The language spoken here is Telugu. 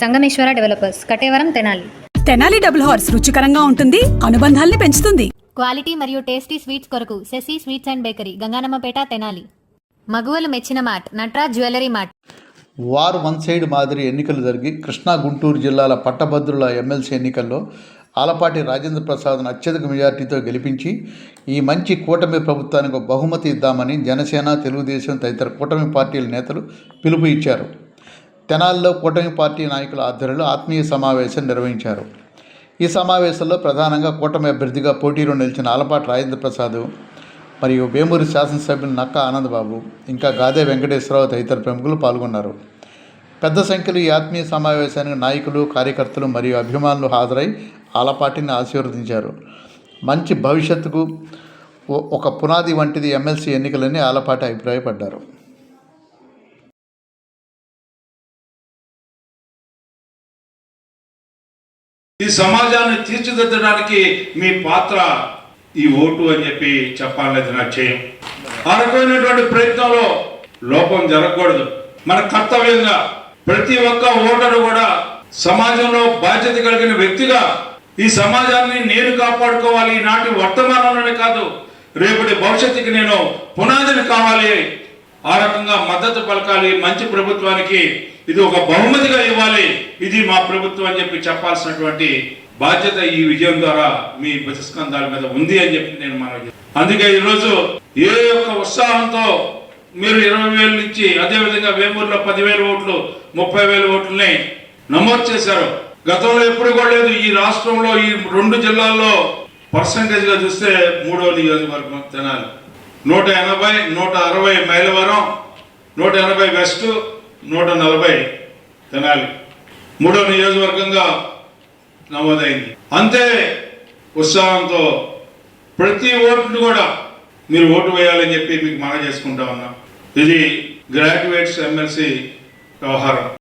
Sangameswara developers Kattevaram Tenali. Tenali double horse రుచికరంగా ఉంటుంది అనుబంధాల్ని పెంచుతుంది. క్వాలిటీ మరియు టేస్టీ స్వీట్స్ కొరకు Sasi sweets and bakery Ganganammapeta Tenali. మగువలు మెచ్చిన mart Natraj jewellery mart war one side మాదిరి ఎన్నికలు జరిగి కృష్ణా గుంటూరు జిల్లాల పట్టభద్రుల ఎమ్మెల్సీ ఎన్నికల్లో ఆలపాటి రాజేంద్ర ప్రసాద్ను అత్యధిక మెజార్టీతో గెలిపించి ఈ మంచి కూటమి ప్రభుత్వానికి బహుమతి ఇద్దామని జనసేన తెలుగుదేశం తదితర కూటమి పార్టీల నేతలు పిలుపు ఇచ్చారు. తెనాల్లో కూటమి పార్టీ నాయకుల ఆధ్వర్యంలో ఆత్మీయ సమావేశం నిర్వహించారు. ఈ సమావేశంలో ప్రధానంగా కూటమి అభ్యర్థిగా పోటీలో నిలిచిన ఆలపాటి రాజేంద్ర ప్రసాద్ మరియు వేమూరి శాసనసభ్యులు నక్క ఆనందబాబు ఇంకా గాదే వెంకటేశ్వరరావు తదితర ప్రముఖులు పాల్గొన్నారు. పెద్ద సంఖ్యలో ఈ ఆత్మీయ సమావేశానికి నాయకులు కార్యకర్తలు మరియు అభిమానులు హాజరై ఆలపాటిని ఆశీర్వదించారు. మంచి భవిష్యత్తుకు ఒక పునాది వంటిది ఎమ్మెల్సీ ఎన్నికలని ఆలపాటి అభిప్రాయపడ్డారు. ఈ సమాజాన్ని తీర్చిదిద్దడానికి మీ పాత్ర ఈ ఓటు అని చెప్పి చెప్పాలనేది నా చేయం. ఆ రకమైనటువంటి ప్రయత్నంలో లోపం జరగకూడదు. మన కర్తవ్యంగా ప్రతి ఒక్క ఓటరు కూడా సమాజంలో బాధ్యత కలిగిన వ్యక్తిగా ఈ సమాజాన్ని నేను కాపాడుకోవాలి ఈనాటి వర్తమానంలోనే కాదు రేపటి భవిష్యత్తుకి నేను పునాదిని కావాలి ఆ రకంగా మద్దతు పలకాలి మంచి ప్రభుత్వానికి ఇది ఒక బహుమతిగా ఇవ్వాలి. ఇది మా ప్రభుత్వం అని చెప్పి చెప్పాల్సినటువంటి బాధ్యత ఈ విజయం ద్వారా మీ బతిస్కంధాల మీద ఉంది అని చెప్పి నేను మనం అందుకే ఈరోజు ఏ యొక్క ఉత్సాహంతో మీరు ఇరవై వేల నుంచి అదేవిధంగా వేమూరులో పదివేల ఓట్లు ముప్పై వేల ఓట్లని నమోదు చేశారు. గతంలో ఎప్పుడు కూడా లేదు. ఈ రాష్ట్రంలో ఈ రెండు జిల్లాల్లో పర్సంటేజ్గా చూస్తే మూడో నియోజకవర్గం తెనాలి నూట ఎనభై నూట అరవై మైలవరం నూట ఎనభై వెస్ట్ నూట నలభై తెనాలి. మూడో నియోజకవర్గంగా నమోదైంది. అంతే ఉత్సాహంతో ప్రతి ఓటును కూడా మీరు ఓటు వేయాలని చెప్పి మీకు మనం చేసుకుంటా ఉన్నాం. ఇది గ్రాడ్యుయేట్స్ ఎమ్మెల్సీ వ్యవహారం.